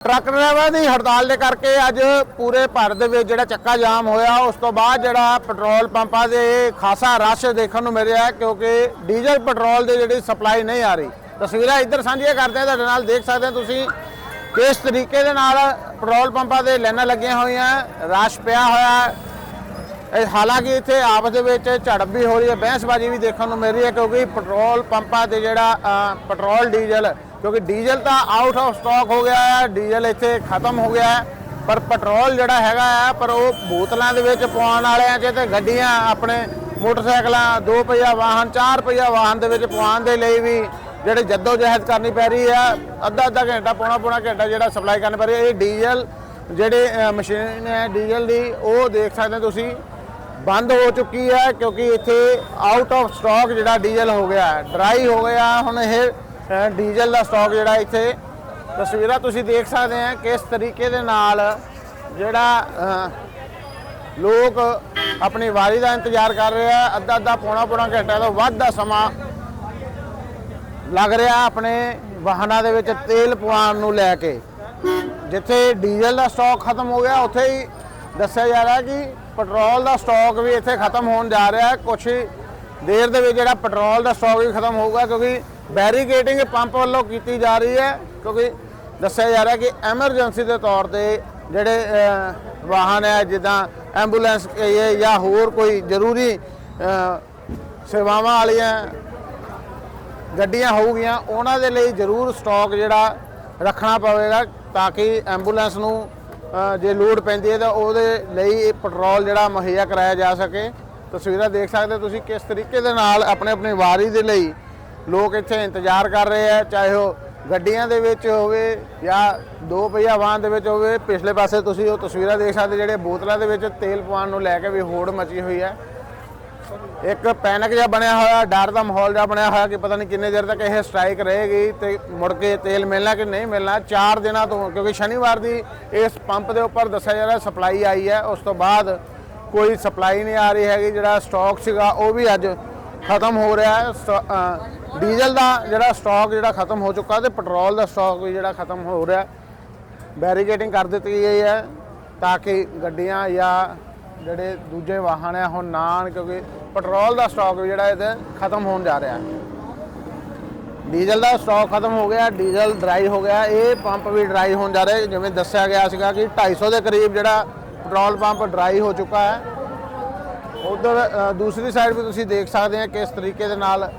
Truck ਡਰਾਈਵਰਾਂ ਦੀ ਹੜਤਾਲ ਦੇ ਕਰਕੇ ਅੱਜ ਪੂਰੇ ਭਾਰਤ ਦੇ ਵਿੱਚ ਜਿਹੜਾ ਚੱਕਾ ਜਾਮ ਹੋਇਆ, ਉਸ ਤੋਂ ਬਾਅਦ ਜਿਹੜਾ ਪੈਟਰੋਲ ਪੰਪਾਂ ਦੇ ਖਾਸਾ ਰਸ਼ ਦੇਖਣ ਨੂੰ ਮਿਲ ਰਿਹਾ ਕਿਉਂਕਿ ਡੀਜ਼ਲ ਪੈਟਰੋਲ ਦੀ ਜਿਹੜੀ ਸਪਲਾਈ ਨਹੀਂ ਆ ਰਹੀ। ਤਸਵੀਰਾਂ ਇੱਧਰ ਸਾਂਝੀਆਂ ਕਰਦੇ ਹਾਂ, ਤੁਹਾਡੇ ਨਾਲ ਦੇਖ ਸਕਦੇ ਹੋ ਤੁਸੀਂ ਕਿਸ ਤਰੀਕੇ ਦੇ ਨਾਲ ਪੈਟਰੋਲ ਪੰਪਾਂ ਦੇ ਲਾਈਨਾਂ ਲੱਗੀਆਂ ਹੋਈਆਂ, ਰਸ਼ ਪਿਆ ਹੋਇਆ। ਹਾਲਾਂਕਿ ਇੱਥੇ ਆਪਸ ਦੇ ਵਿੱਚ ਝੜਪ ਵੀ ਹੋ ਰਹੀ ਹੈ, ਬਹਿਸਬਾਜ਼ੀ ਵੀ ਦੇਖਣ ਨੂੰ ਮਿਲ ਰਹੀ ਹੈ ਕਿਉਂਕਿ ਪੈਟਰੋਲ ਪੰਪਾਂ ਤੇ ਜਿਹੜਾ ਪੈਟਰੋਲ ਡੀਜ਼ਲ ਕਿਉਂਕਿ ਡੀਜ਼ਲ ਤਾਂ ਆਊਟ ਆਫ ਸਟਾਕ ਹੋ ਗਿਆ ਹੈ, ਡੀਜ਼ਲ ਇੱਥੇ ਖਤਮ ਹੋ ਗਿਆ ਹੈ। ਪਰ ਪੈਟਰੋਲ ਜਿਹੜਾ ਹੈਗਾ ਹੈ, ਪਰ ਉਹ ਬੋਤਲਾਂ ਦੇ ਵਿੱਚ ਪਾਉਣ ਵਾਲਿਆਂ 'ਚ ਤੇ ਗੱਡੀਆਂ ਆਪਣੇ ਮੋਟਰਸਾਈਕਲਾਂ, ਦੋ ਪਹੀਆ ਵਾਹਨ, ਚਾਰ ਪਹੀਆ ਵਾਹਨ ਦੇ ਵਿੱਚ ਪਾਉਣ ਦੇ ਲਈ ਵੀ ਜਿਹੜੇ ਜੱਦੋ ਜਹਿਦ ਕਰਨੀ ਪੈ ਰਹੀ ਹੈ। ਅੱਧਾ ਅੱਧਾ ਘੰਟਾ, ਪੌਣਾ ਪੌਣਾ ਘੰਟਾ ਜਿਹੜਾ ਸਪਲਾਈ ਕਰਨੀ ਪੈ ਰਹੀ ਹੈ। ਇਹ ਡੀਜ਼ਲ ਜਿਹੜੇ ਮਸ਼ੀਨ ਹੈ ਡੀਜ਼ਲ ਦੀ, ਉਹ ਦੇਖ ਸਕਦੇ ਹੋ ਤੁਸੀਂ। ਬੰਦ ਹੋ ਚੁੱਕੀ ਹੈ ਕਿਉਂਕਿ ਇੱਥੇ ਆਊਟ ਆਫ ਸਟਾਕ ਜਿਹੜਾ ਡੀਜ਼ਲ ਹੋ ਗਿਆ ਡਰਾਈ ਹੋ ਗਿਆ। ਹੁਣ ਇਹ ਡੀਜ਼ਲ ਦਾ ਸਟਾਕ ਜਿਹੜਾ ਇੱਥੇ, ਤਸਵੀਰਾਂ ਤੁਸੀਂ ਦੇਖ ਸਕਦੇ ਆ ਕਿਸ ਤਰੀਕੇ ਦੇ ਨਾਲ ਜਿਹੜਾ ਲੋਕ ਆਪਣੀ ਵਾਰੀ ਦਾ ਇੰਤਜ਼ਾਰ ਕਰ ਰਹੇ ਆ। ਅੱਧਾ ਅੱਧਾ ਪੌਣਾ ਪੌਣਾ ਘੰਟਾ ਤੋਂ ਵੱਧ ਦਾ ਸਮਾਂ ਲੱਗ ਰਿਹਾ ਆਪਣੇ ਵਾਹਨਾਂ ਦੇ ਵਿੱਚ ਤੇਲ ਪਵਾਉਣ ਨੂੰ ਲੈ ਕੇ। ਜਿੱਥੇ ਡੀਜ਼ਲ ਦਾ ਸਟਾਕ ਖਤਮ ਹੋ ਗਿਆ, ਉੱਥੇ ਹੀ ਦੱਸਿਆ ਜਾ ਰਿਹਾ ਕਿ ਪੈਟਰੋਲ ਦਾ ਸਟਾਕ ਵੀ ਇੱਥੇ ਖਤਮ ਹੋਣ ਜਾ ਰਿਹਾ। ਹੈ ਕੁਝ ਦੇਰ ਦੇ ਵਿੱਚ ਜਿਹੜਾ ਪੈਟਰੋਲ ਦਾ ਸਟਾਕ ਵੀ ਖਤਮ ਹੋਊਗਾ, ਕਿਉਂਕਿ ਬੈਰੀਕੇਡਿੰਗ ਪੰਪ ਵੱਲੋਂ ਕੀਤੀ ਜਾ ਰਹੀ ਹੈ, ਕਿਉਂਕਿ ਦੱਸਿਆ ਜਾ ਰਿਹਾ ਕਿ ਐਮਰਜੈਂਸੀ ਦੇ ਤੌਰ ਤੇ ਜਿਹੜੇ ਵਾਹਨ ਹੈ, ਜਿੱਦਾਂ ਐਂਬੂਲੈਂਸ ਕਹੀਏ ਜਾਂ ਹੋਰ ਕੋਈ ਜ਼ਰੂਰੀ ਸੇਵਾਵਾਂ ਵਾਲੀਆਂ ਗੱਡੀਆਂ ਹੋਊਗੀਆਂ, ਉਹਨਾਂ ਦੇ ਲਈ ਜ਼ਰੂਰ ਸਟਾਕ ਜਿਹੜਾ ਰੱਖਣਾ ਪਵੇਗਾ ਤਾਂ ਕਿ ਐਂਬੂਲੈਂਸ ਨੂੰ ਜੇ ਲੋਡ ਪੈਂਦੀ ਹੈ ਤਾਂ ਉਹਦੇ ਲਈ ਪੈਟਰੋਲ ਜਿਹੜਾ ਮੁਹੱਈਆ ਕਰਾਇਆ ਜਾ ਸਕੇ। ਤਸਵੀਰਾਂ ਦੇਖ ਸਕਦੇ ਹੋ ਤੁਸੀਂ ਕਿਸ ਤਰੀਕੇ ਦੇ ਨਾਲ ਆਪਣੇ ਆਪਣੀ ਵਾਰੀ ਦੇ ਲਈ ਲੋਕ ਇੱਥੇ ਇੰਤਜ਼ਾਰ ਕਰ ਰਹੇ ਆ, ਚਾਹੇ ਉਹ ਗੱਡੀਆਂ ਦੇ ਵਿੱਚ ਹੋਵੇ ਜਾਂ ਦੋ ਪਹੀਆ ਵਾਹਨ ਦੇ ਵਿੱਚ ਹੋਵੇ, ਪਿਛਲੇ ਪਾਸੇ ਤੁਸੀਂ ਉਹ ਤਸਵੀਰਾਂ ਦੇਖ ਸਕਦੇ ਜਿਹੜੇ ਬੋਤਲਾਂ ਦੇ ਵਿੱਚ ਤੇਲ ਪਵਾਉਣ ਨੂੰ ਲੈ ਕੇ ਵੀ ਹੋੜ ਮਚੀ ਹੋਈ ਹੈ। ਇੱਕ ਪੈਨਿਕ ਜਿਹਾ ਬਣਿਆ ਹੋਇਆ, ਡਰ ਦਾ ਮਾਹੌਲ ਜਿਹਾ ਬਣਿਆ ਹੋਇਆ ਕਿ ਪਤਾ ਨਹੀਂ ਕਿੰਨੇ ਚਿਰ ਤੱਕ ਇਹ ਸਟ੍ਰਾਈਕ ਰਹੇਗੀ ਤੇ ਮੁੜ ਕੇ ਤੇਲ ਮਿਲਣਾ ਕਿ ਨਹੀਂ ਮਿਲਣਾ। 4 ਦਿਨਾਂ ਤੋਂ, ਕਿਉਂਕਿ ਸ਼ਨੀਵਾਰ ਦੀ ਇਸ ਪੰਪ ਦੇ ਉੱਪਰ ਦੱਸਿਆ ਜਾ ਰਿਹਾ ਸਪਲਾਈ ਆਈ ਹੈ। ਉਸ ਤੋਂ ਬਾਅਦ ਕੋਈ ਸਪਲਾਈ ਨਹੀਂ ਆ ਰਹੀ ਹੈਗੀ, ਜਿਹੜਾ ਸਟਾਕ ਸੀਗਾ ਉਹ ਵੀ ਅੱਜ ਖਤਮ ਹੋ ਰਿਹਾ ਹੈ। ਡੀਜ਼ਲ ਦਾ ਜਿਹੜਾ ਸਟਾਕ ਜਿਹੜਾ ਖਤਮ ਹੋ ਚੁੱਕਾ ਤੇ ਪੈਟਰੋਲ ਦਾ ਸਟਾਕ ਵੀ ਜਿਹੜਾ ਖਤਮ ਹੋ ਰਿਹਾ। ਬੈਰੀਕੇਡਿੰਗ ਕਰ ਦਿੱਤੀ ਗਈ ਹੈ ਤਾਂ ਕਿ ਗੱਡੀਆਂ ਜਾਂ ਜਿਹੜੇ ਦੂਜੇ ਵਾਹਨ ਹੈ ਹੁਣ ਨਾ ਆਉਣ ਕਿਉਂਕਿ ਪੈਟਰੋਲ ਦਾ ਸਟਾਕ ਵੀ ਜਿਹੜਾ ਇਹਦੇ ਖਤਮ ਹੋਣ ਜਾ ਰਿਹਾ ਹੈ। ਡੀਜ਼ਲ ਦਾ ਸਟਾਕ ਖਤਮ ਹੋ ਗਿਆ, ਡੀਜ਼ਲ ਡਰਾਈ ਹੋ ਗਿਆ। ਇਹ ਪੰਪ ਵੀ ਡਰਾਈ ਹੋਣ ਜਾ ਰਿਹਾ। ਜਿਵੇਂ ਦੱਸਿਆ ਗਿਆ ਸੀਗਾ ਕਿ 250 ਦੇ ਕਰੀਬ ਜਿਹੜਾ ਪੈਟਰੋਲ ਪੰਪ ਡਰਾਈ ਹੋ ਚੁੱਕਾ ਹੈ। ਉਧਰ ਦੂਸਰੀ ਸਾਈਡ ਵੀ ਤੁਸੀਂ ਦੇਖ ਸਕਦੇ ਆ ਕਿਸ ਤਰੀਕੇ ਦੇ ਨਾਲ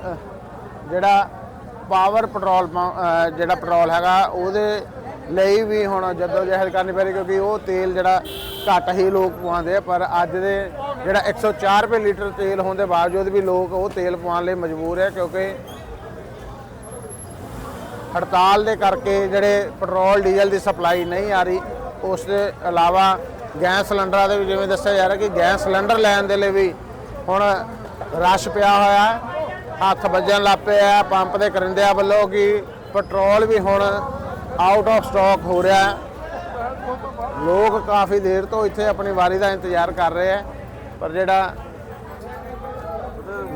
ਜਿਹੜਾ ਪਾਵਰ ਪੈਟਰੋਲ ਪੰਪ ਜਿਹੜਾ ਪੈਟਰੋਲ ਹੈਗਾ, ਉਹਦੇ ਲਈ ਵੀ ਹੁਣ ਜਦੋਂ ਜਹਿਦ ਕਰਨੀ ਪੈ ਰਹੀ ਕਿਉਂਕਿ ਉਹ ਤੇਲ ਜਿਹੜਾ ਘੱਟ ਹੀ ਲੋਕ ਪਵਾਉਂਦੇ ਆ, ਪਰ ਅੱਜ ਦੇ ਜਿਹੜਾ 104 ਰੁਪਏ ਲੀਟਰ ਤੇਲ ਹੋਣ ਦੇ ਬਾਵਜੂਦ ਵੀ ਲੋਕ ਉਹ ਤੇਲ ਪਵਾਉਣ ਲਈ ਮਜਬੂਰ ਹੈ ਕਿਉਂਕਿ ਹੜਤਾਲ ਦੇ ਕਰਕੇ ਜਿਹੜੇ ਪੈਟਰੋਲ ਡੀਜ਼ਲ ਦੀ ਸਪਲਾਈ ਨਹੀਂ ਆ ਰਹੀ, ਉਸ ਦੇ ਇਲਾਵਾ ਗੈਸ ਸਿਲੰਡਰਾਂ ਦੇ ਵੀ ਜਿਵੇਂ ਦੱਸਿਆ ਜਾ ਰਿਹਾ ਕਿ ਗੈਸ ਸਿਲੰਡਰ ਲੈਣ ਦੇ ਲਈ ਵੀ ਹੁਣ ਰਸ਼ ਪਿਆ ਹੋਇਆ ਹੈ ਹੱਥ ਵੱਜਣ ਲੱਗ ਪਏ ਆ ਪੰਪ ਦੇ ਕਰਿੰਦਿਆਂ ਵੱਲੋਂ ਕਿ ਪੈਟਰੋਲ ਵੀ ਹੁਣ ਆਊਟ ਆਫ ਸਟਾਕ ਹੋ ਰਿਹਾ। ਹੈ ਲੋਕ ਕਾਫੀ ਦੇਰ ਤੋਂ ਇੱਥੇ ਆਪਣੀ ਵਾਰੀ ਦਾ ਇੰਤਜ਼ਾਰ ਕਰ ਰਹੇ ਆ ਪਰ ਜਿਹੜਾ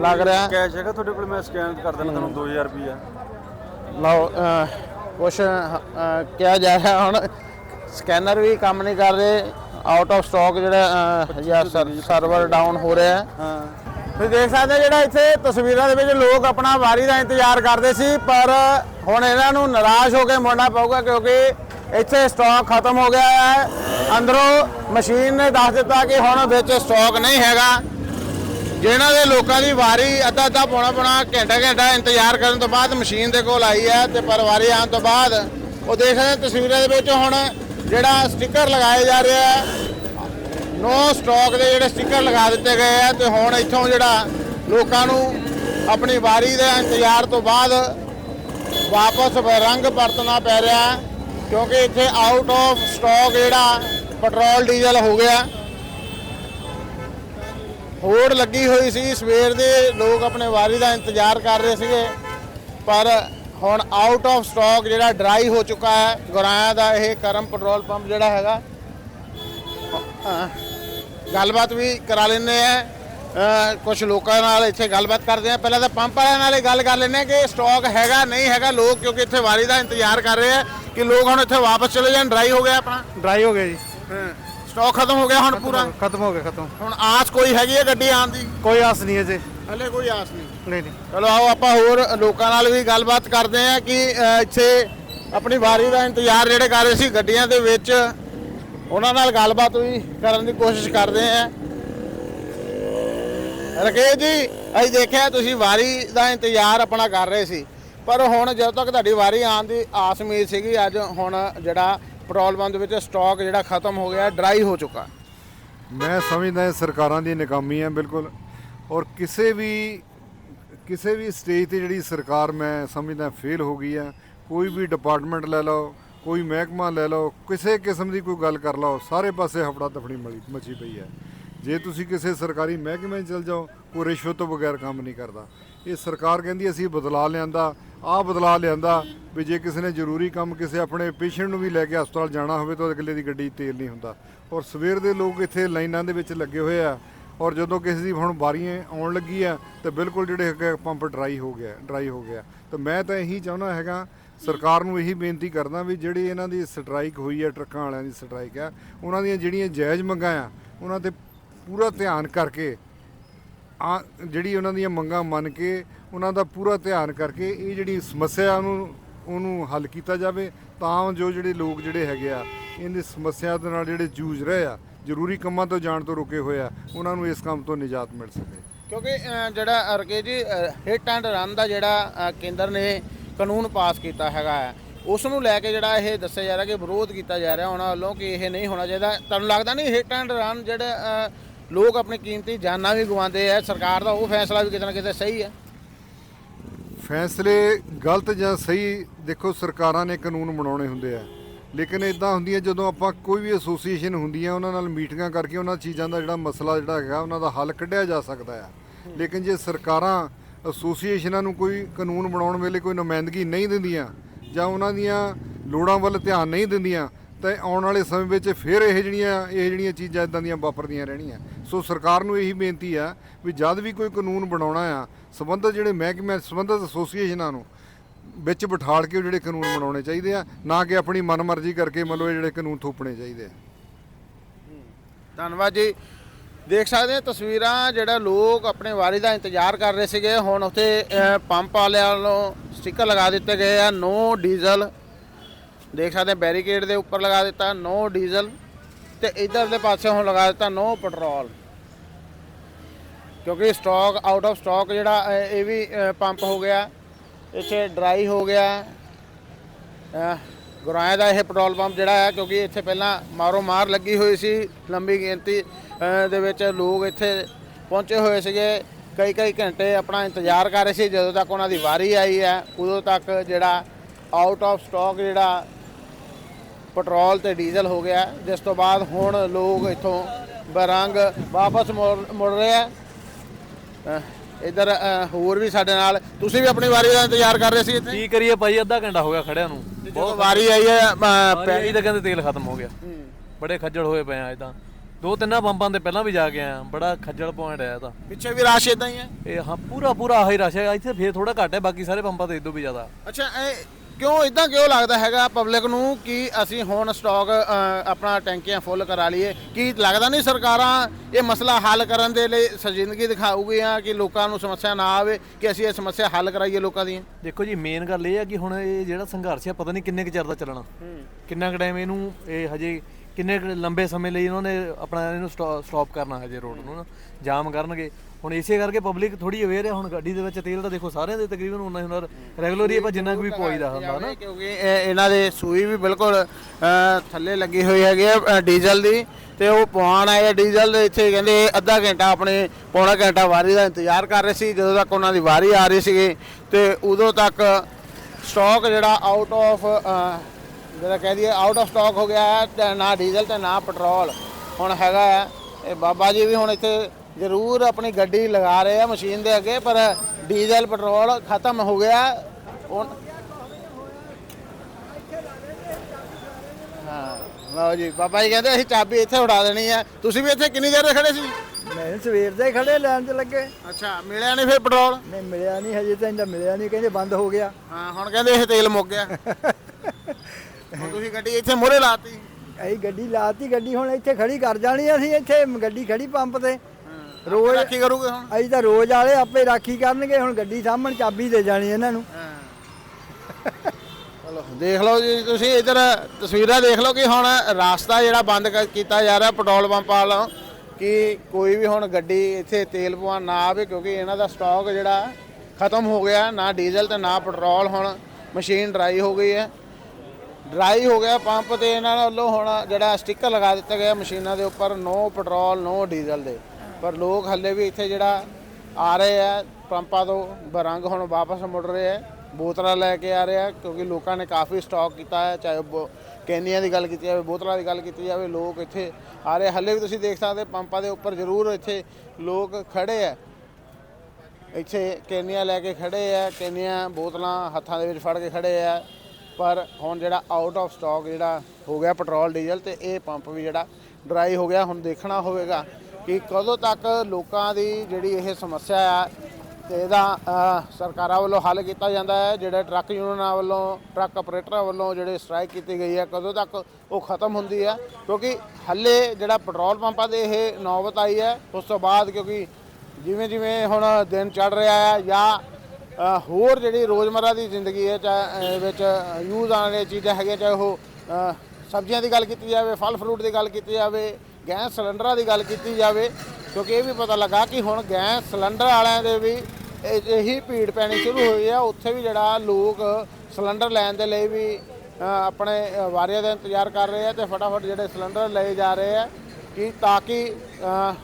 ਲੱਗ ਰਿਹਾ ਕੈਸ਼ ਹੈਗਾ ਤੁਹਾਡੇ ਕੋਲ? ਮੈਂ ਸਕੈਨ ਕਰ ਦੇਣਾ ਤੁਹਾਨੂੰ 2000 ਰੁਪਈਆ। ਲਓ ਕੁਛ ਕਿਹਾ ਜਾ ਰਿਹਾ ਹੁਣ। ਸਕੈਨਰ ਵੀ ਕੰਮ ਨਹੀਂ ਕਰ ਰਹੇ। ਆਊਟ ਆਫ ਸਟਾਕ ਜਿਹੜਾ ਜਾਂ ਸਰਵਰ ਡਾਊਨ ਹੋ ਰਿਹਾ ਹੈ। ਹਾਂ। ਤੁਸੀਂ ਦੇਖ ਸਕਦੇ ਹੋ ਜਿਹੜਾ ਇੱਥੇ ਤਸਵੀਰਾਂ ਦੇ ਵਿੱਚ ਲੋਕ ਆਪਣਾ ਵਾਰੀ ਦਾ ਇੰਤਜ਼ਾਰ ਕਰਦੇ ਸੀ ਪਰ ਹੁਣ ਇਹਨਾਂ ਨੂੰ ਨਿਰਾਸ਼ ਹੋ ਕੇ ਮੁੜਨਾ ਪਊਗਾ ਕਿਉਂਕਿ ਇੱਥੇ ਸਟਾਕ ਖਤਮ ਹੋ ਗਿਆ ਹੈ। ਅੰਦਰੋਂ ਮਸ਼ੀਨ ਨੇ ਦੱਸ ਦਿੱਤਾ ਕਿ ਹੁਣ ਵਿੱਚ ਸਟਾਕ ਨਹੀਂ ਹੈਗਾ। ਜਿਹਨਾਂ ਦੇ ਲੋਕਾਂ ਦੀ ਵਾਰੀ ਅੱਧਾ ਅੱਧਾ ਪੌਣਾ ਪੌਣਾ ਘੰਟਾ ਘੰਟਾ ਇੰਤਜ਼ਾਰ ਕਰਨ ਤੋਂ ਬਾਅਦ ਮਸ਼ੀਨ ਦੇ ਕੋਲ ਆਈ ਹੈ ਤੇ ਪਰ ਵਾਰੀ ਆਉਣ ਤੋਂ ਬਾਅਦ ਉਹ ਦੇਖ ਸਕਦੇ ਹੋ ਤਸਵੀਰਾਂ ਦੇ ਵਿੱਚ ਹੁਣ ਜਿਹੜਾ ਸਟicker ਲਗਾਏ ਜਾ ਰਿਹਾ ਹੈ ਨੋ ਸਟਾਕ ਦੇ ਜਿਹੜੇ ਸਟicker ਲਗਾ ਦਿੱਤੇ ਗਏ ਆ ਤੇ ਹੁਣ ਇੱਥੋਂ ਜਿਹੜਾ ਲੋਕਾਂ ਨੂੰ ਆਪਣੀ ਵਾਰੀ ਦੇ ਇੰਤਜ਼ਾਰ ਤੋਂ ਬਾਅਦ ਵਾਪਸ ਰੰਗ ਪਰਤਣਾ ਪੈ ਰਿਹਾ, ਕਿਉਂਕਿ ਇੱਥੇ ਆਊਟ ਆਫ ਸਟਾਕ ਜਿਹੜਾ ਪੈਟਰੋਲ ਡੀਜ਼ਲ ਹੋ ਗਿਆ। ਹੋੜ ਲੱਗੀ ਹੋਈ ਸੀ, ਸਵੇਰ ਦੇ ਲੋਕ ਆਪਣੇ ਵਾਰੀ ਦਾ ਇੰਤਜ਼ਾਰ ਕਰ ਰਹੇ ਸੀਗੇ, ਪਰ ਹੁਣ ਆਊਟ ਆਫ ਸਟਾਕ ਜਿਹੜਾ ਡਰਾਈ ਹੋ ਚੁੱਕਾ ਹੈ ਗੁਰਾਇਆ ਦਾ ਇਹ ਕਰਮ ਪੈਟਰੋਲ ਪੰਪ ਜਿਹੜਾ ਹੈਗਾ। ਗੱਲਬਾਤ ਵੀ ਕਰਾ ਲੈਂਦੇ ਆ। ਕੁਝ ਲੋਕਾਂ ਨਾਲ ਇੱਥੇ ਗੱਲਬਾਤ ਕਰਦੇ ਆ। ਪਹਿਲਾਂ ਤਾਂ ਪੰਪ ਵਾਲਿਆਂ ਨਾਲ ਗੱਲ ਕਰ ਲੈਂਦੇ ਆ ਕਿ ਸਟਾਕ ਹੈਗਾ ਨਹੀਂ ਹੈਗਾ ਲੋਕ ਕਿਉਂਕਿ ਇੱਥੇ ਵਾਰੀ ਦਾ ਇੰਤਜ਼ਾਰ ਕਰ ਰਹੇ ਆ ਕਿ ਲੋਕ ਹੁਣ ਇੱਥੇ ਵਾਪਸ ਚਲੇ ਜਾਣ ਡਰਾਈ ਹੋ ਗਿਆ ਆਪਣਾ। ਡਰਾਈ ਹੋ ਗਿਆ ਜੀ। ਸਟਾਕ ਖਤਮ ਹੋ ਗਿਆ ਹੁਣ ਪੂਰਾ। ਖਤਮ ਹੋ ਗਿਆ ਖਤਮ। ਹੁਣ ਆਸ ਕੋਈ ਹੈਗੀ ਹੈ ਗੱਡੀ ਆਉਣ ਦੀ? ਕੋਈ ਆਸ ਨਹੀਂ ਹੈ ਜੀ। ਹਲੇ ਕੋਈ ਆਸ ਨਹੀਂ। ਨਹੀਂ ਨਹੀਂ। ਚਲੋ ਆਓ ਆਪਾਂ ਹੋਰ ਲੋਕਾਂ ਨਾਲ ਵੀ ਗੱਲਬਾਤ ਕਰਦੇ ਆ ਕਿ ਅ, ਇੱਥੇ ਆਪਣੀ ਵਾਰੀ ਦਾ ਇੰਤਜ਼ਾਰ ਜਿਹੜੇ ਕਰ ਰਹੇ ਸੀ ਗੱਡੀਆਂ ਦੇ ਵਿੱਚ ਉਹਨਾਂ ਨਾਲ ਗੱਲਬਾਤ ਵੀ ਕਰਨ ਦੀ ਕੋਸ਼ਿਸ਼ ਕਰਦੇ ਆ ਰਕੇਸ਼ ਜੀ ਅਸੀਂ ਦੇਖਿਆ ਤੁਸੀਂ ਵਾਰੀ ਦਾ ਇੰਤਜ਼ਾਰ ਆਪਣਾ ਕਰ ਰਹੇ ਸੀ ਪਰ ਹੁਣ ਜਦੋਂ ਤੱਕ ਤੁਹਾਡੀ ਵਾਰੀ ਆਉਣ ਦੀ ਆਸ ਉਮੀਦ ਸੀਗੀ ਅੱਜ ਹੁਣ ਜਿਹੜਾ ਪੈਟਰੋਲ ਪੰਪ ਦੇ ਵਿੱਚ ਸਟਾਕ ਜਿਹੜਾ ਖਤਮ ਹੋ ਗਿਆ ਡਰਾਈ ਹੋ ਚੁੱਕਾ। ਮੈਂ ਸਮਝਦਾ ਇਹ ਸਰਕਾਰਾਂ ਦੀ ਨਾਕਾਮੀ ਹੈ ਬਿਲਕੁਲ। ਔਰ ਕਿਸੇ ਵੀ ਕਿਸੇ ਵੀ ਸਟੇਜ ਤੇ ਜਿਹੜੀ ਸਰਕਾਰ ਮੈਂ ਸਮਝਦਾ ਫੇਲ ਹੋ ਗਈ ਹੈ, ਕੋਈ ਵੀ ਡਿਪਾਰਟਮੈਂਟ ਲੈ ਲਓ, ਕੋਈ ਮਹਿਕਮਾ ਲੈ ਲਓ, ਕਿਸੇ ਕਿਸਮ ਦੀ ਕੋਈ ਗੱਲ ਕਰ ਲਓ, ਸਾਰੇ ਪਾਸੇ ਹਫੜਾ ਤਫੜੀ ਮਲੀ ਮਚੀ ਪਈ ਹੈ। ਜੇ ਤੁਸੀਂ ਕਿਸੇ ਸਰਕਾਰੀ ਮਹਿਕਮੇ 'ਚ ਚਲ ਜਾਓ, ਕੋਈ ਰਿਸ਼ਵਤ ਤੋਂ ਬਗੈਰ ਕੰਮ ਨਹੀਂ ਕਰਦਾ। ਇਹ ਸਰਕਾਰ ਕਹਿੰਦੀ ਅਸੀਂ ਬਦਲਾ ਲਿਆਂਦਾ, ਆਹ ਬਦਲਾ ਲਿਆਂਦਾ ਵੀ ਜੇ ਕਿਸੇ ਨੇ ਜ਼ਰੂਰੀ ਕੰਮ ਕਿਸੇ ਆਪਣੇ ਪੇਸ਼ੈਂਟ ਨੂੰ ਵੀ ਲੈ ਕੇ ਹਸਪਤਾਲ ਜਾਣਾ ਹੋਵੇ ਤਾਂ ਅਗਲੇ ਦੀ ਗੱਡੀ ਤੇਲ ਨਹੀਂ ਹੁੰਦਾ। ਔਰ ਸਵੇਰ ਦੇ ਲੋਕ ਇੱਥੇ ਲਾਈਨਾਂ ਦੇ ਵਿੱਚ ਲੱਗੇ ਹੋਏ ਆ ਔਰ ਜਦੋਂ ਕਿਸੇ ਦੀ ਹੁਣ ਵਾਰੀਆਂ ਆਉਣ ਲੱਗੀ ਆ ਤੇ ਬਿਲਕੁਲ ਜਿਹੜੇ ਹੈਗੇ ਪੰਪ ਡਰਾਈ ਹੋ ਗਿਆ ਡਰਾਈ ਹੋ ਗਿਆ। ਤਾਂ ਮੈਂ ਤਾਂ ਇਹੀ ਚਾਹੁੰਦਾ ਹੈਗਾ, ਸਰਕਾਰ ਨੂੰ ਇਹੀ ਬੇਨਤੀ ਕਰਦਾ ਵੀ ਜਿਹੜੀ ਇਹਨਾਂ ਦੀ ਸਟ੍ਰਾਈਕ ਹੋਈ ਹੈ ਟਰੱਕਾਂ ਵਾਲਿਆਂ ਦੀ ਸਟ੍ਰਾਈਕ ਆ, ਉਹਨਾਂ ਦੀਆਂ ਜਿਹੜੀਆਂ ਜਾਇਜ਼ ਮੰਗਾਂ ਆ, ਉਹਨਾਂ ਤੇ ਪੂਰਾ ਧਿਆਨ ਕਰਕੇ ਆ, ਜਿਹੜੀ ਉਹਨਾਂ ਦੀਆਂ ਮੰਗਾਂ ਮੰਨ ਕੇ ਉਹਨਾਂ ਦਾ ਪੂਰਾ ਧਿਆਨ ਕਰਕੇ ਇਹ ਜਿਹੜੀ ਸਮੱਸਿਆ ਨੂੰ, ਉਹਨੂੰ ਹੱਲ ਕੀਤਾ ਜਾਵੇ, ਤਾਂ ਜੋ ਜਿਹੜੇ ਲੋਕ ਜਿਹੜੇ ਹੈਗੇ ਆ, ਇਹਦੀ ਸਮੱਸਿਆ ਦੇ ਨਾਲ ਜਿਹੜੇ ਜੂਝ ਰਹੇ ਆ ਜ਼ਰੂਰੀ ਕੰਮਾਂ ਤੋਂ ਜਾਣ ਤੋਂ ਰੁਕੇ ਹੋਏ ਆ ਉਹਨਾਂ ਨੂੰ ਇਸ ਕੰਮ ਤੋਂ ਨਿਜਾਤ ਮਿਲ ਸਕੇ। ਕਿਉਂਕਿ ਜਿਹੜਾ ਰਕੇ ਜੀ ਹਿੱਟ ਐਂਡ ਰਨ ਦਾ ਜਿਹੜਾ ਕੇਂਦਰ ਨੇ ਕਾਨੂੰਨ ਪਾਸ ਕੀਤਾ ਹੈਗਾ ਹੈ, ਉਸ ਨੂੰ ਲੈ ਕੇ ਜਿਹੜਾ ਇਹ ਦੱਸਿਆ ਜਾ ਰਿਹਾ ਕਿ ਵਿਰੋਧ ਕੀਤਾ ਜਾ ਰਿਹਾ ਉਹਨਾਂ ਵੱਲੋਂ ਕਿ ਇਹ ਨਹੀਂ ਹੋਣਾ ਚਾਹੀਦਾ। ਤੁਹਾਨੂੰ ਲੱਗਦਾ ਨਹੀਂ ਹਿੱਟ ਐਂਡ ਰਨ ਜਿਹੜੇ ਲੋਕ ਆਪਣੀ ਕੀਮਤੀ ਜਾਨਾਂ ਵੀ ਗਵਾਉਂਦੇ ਆ ਸਰਕਾਰ ਦਾ ਉਹ ਫੈਸਲਾ ਵੀ ਕਿਤੇ ਨਾ ਕਿਤੇ ਸਹੀ ਹੈ? ਫੈਸਲੇ ਗਲਤ ਜਾਂ ਸਹੀ ਦੇਖੋ ਸਰਕਾਰਾਂ ਨੇ ਕਾਨੂੰਨ ਬਣਾਉਣੇ ਹੁੰਦੇ ਆ। ਲੇਕਿਨ ਇਦਾਂ ਹੁੰਦੀਆਂ ਜਦੋਂ ਆਪਾਂ ਕੋਈ ਵੀ ਐਸੋਸੀਏਸ਼ਨ ਹੁੰਦੀ ਆ ਉਹਨਾਂ ਨਾਲ ਮੀਟਿੰਗਾਂ ਕਰਕੇ ਉਹਨਾਂ ਚੀਜ਼ਾਂ ਦਾ ਜਿਹੜਾ ਮਸਲਾ ਜਿਹੜਾ ਹੈਗਾ, ਉਹਨਾਂ ਦਾ ਹੱਲ ਕੱਢਿਆ ਜਾ ਸਕਦਾ ਆ। ਲੇਕਿਨ ਜੇ ਸਰਕਾਰਾਂ ਐਸੋਸੀਏਸ਼ਨਾਂ ਨੂੰ ਕੋਈ ਕਾਨੂੰਨ ਬਣਾਉਣ ਵੇਲੇ ਕੋਈ ਨੁਮਾਇੰਦਗੀ ਨਹੀਂ ਦਿੰਦੀਆਂ ਜਾਂ ਉਹਨਾਂ ਦੀਆਂ ਲੋੜਾਂ ਵੱਲ ਧਿਆਨ ਨਹੀਂ ਦਿੰਦੀਆਂ, ਤਾਂ ਆਉਣ ਵਾਲੇ ਸਮੇਂ ਵਿੱਚ ਫਿਰ ਇਹ ਜਿਹੜੀਆਂ ਇਹ ਜਿਹੜੀਆਂ ਚੀਜ਼ਾਂ ਇਦਾਂ ਦੀਆਂ ਵਾਪਰਦੀਆਂ ਰਹਿਣੀਆਂ। ਸੋ ਸਰਕਾਰ ਨੂੰ ਇਹੀ ਬੇਨਤੀ ਆ ਵੀ ਜਦ ਵੀ ਕੋਈ ਕਾਨੂੰਨ ਬਣਾਉਣਾ ਆ, ਸੰਬੰਧਿਤ ਜਿਹੜੇ ਮਹਿਕਮੇ, ਸੰਬੰਧਿਤ ਐਸੋਸੀਏਸ਼ਨਾਂ ਨੂੰ ਵਿੱਚ ਬਿਠਾਲ ਕੇ ਉਹ ਜਿਹੜੇ ਕਾਨੂੰਨ ਬਣਾਉਣੇ ਚਾਹੀਦੇ ਆ, ਨਾ ਕਿ ਆਪਣੀ ਮਨਮਰਜ਼ੀ ਕਰਕੇ ਮੰਨ ਲਓ ਇਹ ਜਿਹੜੇ ਕਾਨੂੰਨ ਥੋਪਣੇ ਚਾਹੀਦੇ ਆ। ਧੰਨਵਾਦ ਜੀ। ਦੇਖ ਸਕਦੇ ਹੋ ਤਸਵੀਰਾਂ, ਜਿਹੜਾ ਲੋਕ ਆਪਣੇ ਵਾਰੀ ਦਾ ਇੰਤਜ਼ਾਰ ਕਰ ਰਹੇ ਸੀਗੇ। ਹੁਣ ਉੱਥੇ ਪੰਪ ਵਾਲਿਆਂ ਵੱਲੋਂ ਸਟicker ਲਗਾ ਦਿੱਤੇ ਗਏ ਆ, ਨੋ ਡੀਜ਼ਲ। ਦੇਖ ਸਕਦੇ ਹੋ ਬੈਰੀਕੇਡ ਦੇ ਉੱਪਰ ਲਗਾ ਦਿੱਤਾ, ਨੋ ਡੀਜ਼ਲ। ਤੇ ਇਧਰ ਦੇ ਪਾਸੇ ਹੁਣ ਲਗਾ ਦਿੱਤਾ ਨੋ ਪੈਟਰੋਲ। ਕਿਉਂਕਿ ਸਟਾਕ ਆਊਟ ਆਫ ਸਟਾਕ ਜਿਹੜਾ ਇਹ ਵੀ ਪੰਪ ਹੋ ਗਿਆ। ਇੱਥੇ ਡਰਾਈ ਹੋ ਗਿਆ। ਅਹ ਗੁਰਾਇਆ ਦਾ ਇਹ ਪੈਟਰੋਲ ਪੰਪ ਜਿਹੜਾ ਹੈ, ਕਿਉਂਕਿ ਇੱਥੇ ਪਹਿਲਾਂ ਮਾਰੋ ਮਾਰ ਲੱਗੀ ਹੋਈ ਸੀ, ਲੰਬੀ ਗਿਣਤੀ ਦੇ ਵਿੱਚ ਲੋਕ ਇੱਥੇ ਪਹੁੰਚੇ ਹੋਏ ਸੀਗੇ। ਕਈ ਕਈ ਘੰਟੇ ਆਪਣਾ ਇੰਤਜ਼ਾਰ ਕਰ ਰਹੇ ਸੀ, ਜਦੋਂ ਤੱਕ ਉਹਨਾਂ ਦੀ ਵਾਰੀ ਆਈ ਹੈ, ਉਦੋਂ ਤੱਕ ਜਿਹੜਾ ਆਊਟ ਆਫ ਸਟਾਕ ਜਿਹੜਾ ਪੈਟਰੋਲ ਤੇ ਡੀਜ਼ਲ ਹੋ ਗਿਆ। ਜਿਸ ਤੋਂ ਬਾਅਦ ਹੁਣ ਲੋਕ ਇੱਥੋਂ ਬਰੰਗ ਵਾਪਸ ਮੁੜ ਮੁੜ ਰਹੇ ਆ ਇੱਧਰ ਹੋਰ ਵੀ ਸਾਡੇ ਨਾਲ। ਤੁਸੀਂ ਵੀ ਆਪਣੀ ਵਾਰੀ ਦਾ ਇੰਤਜ਼ਾਰ ਕਰ ਰਹੇ ਸੀ ਇੱਥੇ? ਕੀ ਕਰੀਏ ਭਾਈ ਅੱਧਾ ਘੰਟਾ ਹੋ ਗਿਆ ਖੜਿਆਂ ਨੂੰ। ਜਦੋਂ ਵਾਰੀ ਆਈ ਹੈ ਪਾਣੀ ਤਾਂ ਕਹਿੰਦੇ ਤੇਲ ਖਤਮ ਹੋ ਗਿਆ। ਬੜੇ ਖੱਜਲ ਹੋਏ ਪਏ ਆ ਤਾਂ। ਦੋ ਤਿੰਨਾਂ ਪੰਪਾਂ ਤੇ ਪਹਿਲਾਂ ਵੀ ਜਾ ਕੇ ਆਇਆ। ਬੜਾ ਖੱਜਲ ਪੁਆਇੰਟ ਇਹ ਤਾਂ। ਪਿੱਛੇ ਵੀ ਰਾਸ਼ ਇਦਾਂ ਹੀ ਹੈ? ਇਹ ਹਾਂ ਪੂਰਾ ਪੂਰਾ ਆਹੀ ਰਸ਼ ਹੈ। ਇੱਥੇ ਫੇਰ ਥੋੜਾ ਘੱਟ ਹੈ ਬਾਕੀ ਸਾਰੇ ਪੰਪਾਂ ਤੇ ਇਦੋਂ ਵੀ ਜ਼ਿਆਦਾ। ਅੱਛਾ ਇਹ ਕਿਉਂ ਇਦਾਂ ਕਿਉਂ ਲੱਗਦਾ ਹੈਗਾ ਪਬਲਿਕ ਨੂੰ ਕਿ ਅਸੀਂ ਹੁਣ ਸਟਾਕ ਆਪਣਾ ਟੈਂਕੀਆਂ ਫੁੱਲ ਕਰਾ ਲਈਏ? ਕੀ ਲੱਗਦਾ ਨਹੀਂ ਸਰਕਾਰਾਂ ਇਹ ਮਸਲਾ ਹੱਲ ਕਰਨ ਦੇ ਲਈ ਸੰਜੀਦਗੀ ਦਿਖਾਊਗੀਆਂ ਕਿ ਲੋਕਾਂ ਨੂੰ ਸਮੱਸਿਆ ਨਾ ਆਵੇ ਕਿ ਅਸੀਂ ਇਹ ਸਮੱਸਿਆ ਹੱਲ ਕਰਾਈਏ ਲੋਕਾਂ ਦੀਆਂ? ਦੇਖੋ ਜੀ ਮੇਨ ਗੱਲ ਇਹ ਹੈ ਕਿ ਹੁਣ ਇਹ ਜਿਹੜਾ ਸੰਘਰਸ਼ ਹੈ ਪਤਾ ਨਹੀਂ ਕਿੰਨੇ ਕੁ ਚਿਰ ਦਾ ਚੱਲਣਾ। ਕਿੰਨਾ ਕੁ ਟਾਈਮ ਇਹਨੂੰ ਇਹ ਹਜੇ ਕਿੰਨੇ ਕੁ ਲੰਬੇ ਸਮੇਂ ਲਈ ਇਹਨਾਂ ਨੇ ਆਪਣਾ ਇਹਨੂੰ ਸਟਾਪ ਕਰਨਾ ਹਜੇ ਰੋਡ ਨੂੰ ਨਾ ਜਾਮ ਕਰਨਗੇ। ਹੁਣ ਇਸੇ ਕਰਕੇ ਪਬਲਿਕ ਥੋੜੀ ਅਵੇਅਰ ਹੈ ਹੁਣ ਗੱਡੀ ਦੇ ਵਿੱਚ ਤੇਲ ਤਾਂ ਦੇਖੋ ਸਾਰਿਆਂ ਦੇ ਤਕਰੀਬਨ ਉਨਾ ਹੀ ਹੁਣ ਰੈਗੂਲਰ ਹੀ ਆਪਾਂ ਜਿੰਨਾ ਕੁ ਵੀ ਪਵਾਈਦਾ ਹੁੰਦਾ ਨਾ। ਕਿਉਂਕਿ ਇਹ- ਇਹਨਾਂ ਦੇ ਸੂਈ ਵੀ ਬਿਲਕੁਲ ਅ, ਥੱਲੇ ਲੱਗੀ ਹੋਈ ਹੈਗੀ ਆ ਅ, ਡੀਜ਼ਲ ਦੀ ਤੇ ਉਹ ਪਵਾਉਣ ਆਏ ਆ ਡੀਜ਼ਲ ਦੇ ਇੱਥੇ ਕਹਿੰਦੇ ਅੱਧਾ ਘੰਟਾ ਆਪਣੇ ਪੌਣਾ ਘੰਟਾ ਵਾਰੀ ਦਾ ਇੰਤਜ਼ਾਰ ਕਰ ਰਹੇ ਸੀ ਜਦੋਂ ਤੱਕ ਉਹਨਾਂ ਦੀ ਵਾਰੀ ਆ ਰਹੀ ਸੀਗੀ ਤੇ ਉਦੋਂ ਤੱਕ ਸਟਾਕ ਜਿਹੜਾ ਆਊਟ ਆਫ ਜਿਹੜਾ ਕਹਿ ਦਈਏ ਆਊਟ ਆਫ ਸਟਾਕ ਹੋ ਗਿਆ ਹੈ ਤੇ ਨਾ ਡੀਜ਼ਲ ਤੇ ਨਾ ਪੈਟਰੋਲ ਹੁਣ ਹੈਗਾ ਹੈ ਇਹ ਬਾਬਾ ਜੀ ਵੀ ਹੁਣ ਇੱਥੇ ਜ਼ਰੂਰ ਆਪਣੀ ਗੱਡੀ ਲਗਾ ਰਹੇ ਆ ਮਸ਼ੀਨ ਦੇ ਅੱਗੇ ਪਰ ਡੀਜ਼ਲ ਪੈਟਰੋਲ ਖਤਮ ਹੋ ਗਿਆ। ਹੁਣ ਹਾਂ ਲਓ ਜੀ ਬਾਬਾ ਜੀ ਕਹਿੰਦੇ ਅਸੀਂ ਚਾਬੀ ਇੱਥੇ ਉਡਾ ਦੇਣੀ ਹੈ। ਤੁਸੀਂ ਵੀ ਇੱਥੇ ਕਿੰਨੀ ਦੇਰ ਦੇ ਖੜੇ ਸੀ? ਮੈਂ ਸਵੇਰ ਦੇ ਖੜੇ ਲੈਣ 'ਚ ਲੱਗੇ। ਅੱਛਾ ਮਿਲਿਆ ਨਹੀਂ ਫਿਰ ਪੈਟਰੋਲ ਨਹੀਂ ਮਿਲਿਆ ਨਹੀਂ ਹਜੇ ਤਾਂ ਇਹਦਾ ਮਿਲਿਆ ਨਹੀਂ ਕਹਿੰਦੇ ਬੰਦ ਹੋ ਗਿਆ। ਹਾਂ ਹੁਣ ਕਹਿੰਦੇ ਇਹ ਤੇਲ ਮੁੱਕ ਗਿਆ। ਹੁਣ ਤੁਸੀਂ ਗੱਡੀ ਇੱਥੇ ਮੋਰੇ ਲਾਤੀ। ਅਸੀਂ ਗੱਡੀ ਲਾਤੀ ਗੱਡੀ ਹੁਣ ਇੱਥੇ ਖੜੀ ਕਰ ਜਾਣੀ ਅਸੀਂ ਇੱਥੇ ਗੱਡੀ ਖੜੀ ਪੰਪ ਤੇ। ਰੋਜ਼ ਕੀ ਕਰੋਗੇ ਹੁਣ। ਅਸੀਂ ਤਾਂ ਰੋਜ਼ ਵਾਲੇ ਆਪੇ ਰਾਖੀ ਕਰਨਗੇ ਹੁਣ ਗੱਡੀ ਸਾਹਮਣ ਚਾਬੀ ਦੇ ਜਾਣੀ ਇਹਨਾਂ ਨੂੰ। ਚਲੋ ਦੇਖ ਲਓ ਜੀ ਤੁਸੀਂ ਇਧਰ ਤਸਵੀਰਾਂ ਦੇਖ ਲਓ ਕਿ ਹੁਣ ਰਾਸਤਾ ਜਿਹੜਾ ਬੰਦ ਕਰ- ਕੀਤਾ ਜਾ ਰਿਹਾ ਪੈਟਰੋਲ ਪੰਪ ਵਾਲੋਂ ਕਿ ਕੋਈ ਵੀ ਹੁਣ ਗੱਡੀ ਇੱਥੇ ਤੇਲ ਪਵਾਉਣ ਨਾ ਆਵੇ ਕਿਉਂਕਿ ਇਹਨਾਂ ਦਾ ਸਟਾਕ ਜਿਹੜਾ ਖਤਮ ਹੋ ਗਿਆ ਨਾ ਡੀਜ਼ਲ ਤੇ ਨਾ ਪੈਟਰੋਲ ਹੁਣ ਮਸ਼ੀਨ ਡਰਾਈ ਹੋ ਗਈ ਹੈ। ਡਰਾਈ ਹੋ ਗਿਆ ਪੰਪ ਤੇ ਇਹਨਾਂ ਵੱਲੋਂ ਹੁਣ ਜਿਹੜਾ ਸਟicker ਲਗਾ ਦਿੱਤਾ ਗਿਆ ਮਸ਼ੀਨਾਂ ਦੇ ਉੱਪਰ ਨੋ ਪੈਟਰੋਲ ਨੋ ਡੀਜ਼ਲ ਦੇ। ਪਰ ਲੋਕ ਹੱਲੇ ਵੀ ਇੱਥੇ ਜਿਹੜਾ ਆ ਰਹੇ ਆ, ਪੰਪਾਂ ਤੋਂ ਬਰੰਗ ਹੁਣ ਵਾਪਸ ਮੁੜ ਰਹੇ ਆ, ਬੋਤਲਾਂ ਲੈ ਕੇ ਆ ਰਹੇ ਆ, ਕਿਉਂਕਿ ਲੋਕਾਂ ਨੇ ਕਾਫੀ ਸਟਾਕ ਕੀਤਾ ਹੈ, ਚਾਹੇ ਉਹ ਕੈਨੀਆਂ ਦੀ ਗੱਲ ਕੀਤੀ ਜਾਵੇ, ਬੋਤਲਾਂ ਦੀ ਗੱਲ ਕੀਤੀ ਜਾਵੇ, ਲੋਕ ਇੱਥੇ ਆ ਰਹੇ ਹੱਲੇ ਵੀ ਤੁਸੀਂ ਦੇਖ ਸਕਦੇ ਪੰਪਾਂ ਦੇ ਉੱਪਰ ਜ਼ਰੂਰ ਇੱਥੇ ਲੋਕ ਖੜੇ ਆ। ਇੱਥੇ ਕੈਨੀਆਂ ਲੈ ਕੇ ਖੜੇ ਆ, ਕੈਨੀਆਂ ਬੋਤਲਾਂ ਹੱਥਾਂ ਦੇ ਵਿੱਚ ਫੜ ਕੇ ਖੜੇ ਆ। ਪਰ ਹੁਣ ਜਿਹੜਾ ਆਊਟ ਆਫ ਸਟਾਕ ਜਿਹੜਾ ਹੋ ਗਿਆ ਪੈਟਰੋਲ ਡੀਜ਼ਲ ਤੇ ਇਹ ਪੰਪ ਵੀ ਜਿਹੜਾ ਡਰਾਈ ਹੋ ਗਿਆ, ਹੁਣ ਦੇਖਣਾ ਹੋਵੇਗਾ ਕਿ ਕਦੋਂ ਤੱਕ ਲੋਕਾਂ ਦੀ ਜਿਹੜੀ ਇਹ ਸਮੱਸਿਆ ਆ, ਤੇ ਇਹਦਾ ਸਰਕਾਰਾਂ ਵੱਲੋਂ ਹੱਲ ਕੀਤਾ ਜਾਂਦਾ ਹੈ, ਜਿਹੜੇ ਟਰੱਕ ਯੂਨੀਅਨਾਂ ਵੱਲੋਂ ਟਰੱਕ ਆਪਰੇਟਰਾਂ ਵੱਲੋਂ ਜਿਹੜੇ ਸਟ੍ਰਾਈਕ ਕੀਤੀ ਗਈ ਹੈ, ਕਦੋਂ ਤੱਕ ਉਹ ਖਤਮ ਹੁੰਦੀ ਹੈ? ਕਿਉਂਕਿ ਹੱਲੇ ਜਿਹੜਾ ਪੈਟਰੋਲ ਪੰਪਾਂ ਦੇ ਇਹ ਨੌਬਤ ਆਈ ਹੈ, ਉਸ ਤੋਂ ਬਾਅਦ ਕਿਉਂਕਿ ਜਿਵੇਂ ਜਿਵੇਂ ਹੁਣ ਦਿਨ ਚੜ ਰਿਹਾ ਹੈ ਜਾਂ ਹੋਰ ਜਿਹੜੀ ਰੋਜ਼ਮਰਰਾ ਦੀ ਜ਼ਿੰਦਗੀ ਹੈ ਚਾਹੇ ਅ, ਵਿੱਚ ਯੂਜ਼ ਆਉਣ ਵਾਲੀਆਂ ਚੀਜ਼ਾਂ ਹੈਗੀਆਂ ਚਾਹੇ ਉਹ ਸਬਜ਼ੀਆਂ ਦੀ ਗੱਲ ਕੀਤੀ ਜਾਵੇ ਫਲ ਫਰੂਟ ਦੀ ਗੱਲ ਕੀਤੀ ਜਾਵੇ ਗੈਸ ਸਿਲੰਡਰਾਂ ਦੀ ਗੱਲ ਕੀਤੀ ਜਾਵੇ ਕਿਉਂਕਿ ਇਹ ਵੀ ਪਤਾ ਲੱਗਾ ਕਿ ਹੁਣ ਗੈਸ ਸਿਲੰਡਰ ਵਾਲਿਆਂ ਦੇ ਵੀ ਇਹ- ਇਹੀ ਭੀੜ ਪੈਣੀ ਸ਼ੁਰੂ ਹੋਈ ਆ। ਉੱਥੇ ਵੀ ਜਿਹੜਾ ਲੋਕ ਸਿਲੰਡਰ ਲੈਣ ਦੇ ਲਈ ਵੀ ਆਪਣੇ ਅ, ਵਾਰੀਆਂ ਦਾ ਇੰਤਜ਼ਾਰ ਕਰ ਰਹੇ ਆ ਤੇ ਫਟਾਫਟ ਜਿਹੜੇ ਸਿਲੰਡਰ ਲਏ ਜਾ ਰਹੇ ਆ ਕਿ ਤਾਂ ਕਿ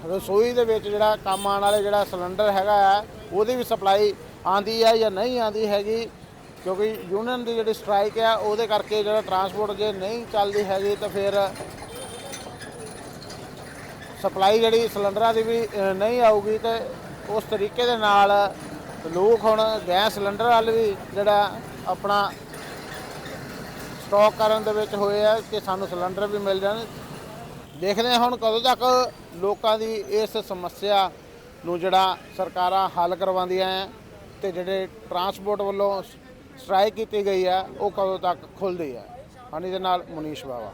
ਰਸੋਈ ਦੇ ਵਿੱਚ ਜਿਹੜਾ ਕੰਮ ਆਉਣ ਵਾਲੇ ਜਿਹੜਾ ਸਿਲੰਡਰ ਹੈਗਾ ਆ ਉਹਦੀ ਵੀ ਸਪਲਾਈ ਆਂਦੀ ਹੈ ਜਾਂ ਨਹੀਂ ਆਂਦੀ ਹੈਗੀ, ਕਿਉਂਕਿ ਯੂਨੀਅਨ ਦੀ ਜਿਹੜੀ ਸਟ੍ਰਾਈਕ ਹੈ ਉਹਦੇ ਕਰਕੇ ਜਿਹੜਾ ਟਰਾਂਸਪੋਰਟ ਜੇ ਨਹੀਂ ਚੱਲਦੀ ਹੈਗੀ ਤਾਂ ਫਿਰ ਸਪਲਾਈ ਜਿਹੜੀ ਸਿਲੰਡਰਾਂ ਦੀ ਵੀ ਨਹੀਂ ਆਊਗੀ ਤੇ ਉਸ ਤਰੀਕੇ ਦੇ ਨਾਲ ਲੋਕ ਹੁਣ ਗੈਸ ਸਿਲੰਡਰ ਵੱਲ ਵੀ ਜਿਹੜਾ ਆਪਣਾ ਸਟਾਕ ਕਰਨ ਦੇ ਵਿੱਚ ਹੋਏ ਆ ਕਿ ਸਾਨੂੰ ਸਿਲੰਡਰ ਵੀ ਮਿਲ ਜਾਣ। ਦੇਖਦੇ ਹੁਣ ਕਦੋਂ ਤੱਕ ਲੋਕਾਂ ਦੀ ਇਸ ਸਮੱਸਿਆ ਨੂੰ ਜਿਹੜਾ ਸਰਕਾਰਾਂ ਹੱਲ ਕਰਵਾਉਂਦੀਆਂ ਆ। ਤੇ ਜਿਹੜੇ ਟਰਾਂਸਪੋਰਟ ਵੱਲੋਂ ਸਟ੍ਰਾਈਕ ਕੀਤੀ ਗਈ ਹੈ, ਉਹ ਕਦੋਂ ਤੱਕ ਖੁੱਲਦੀ ਹੈ? ਹਾਨੀ ਦੇ ਨਾਲ ਮੁਨੀਸ਼ ਬਾਵਾ।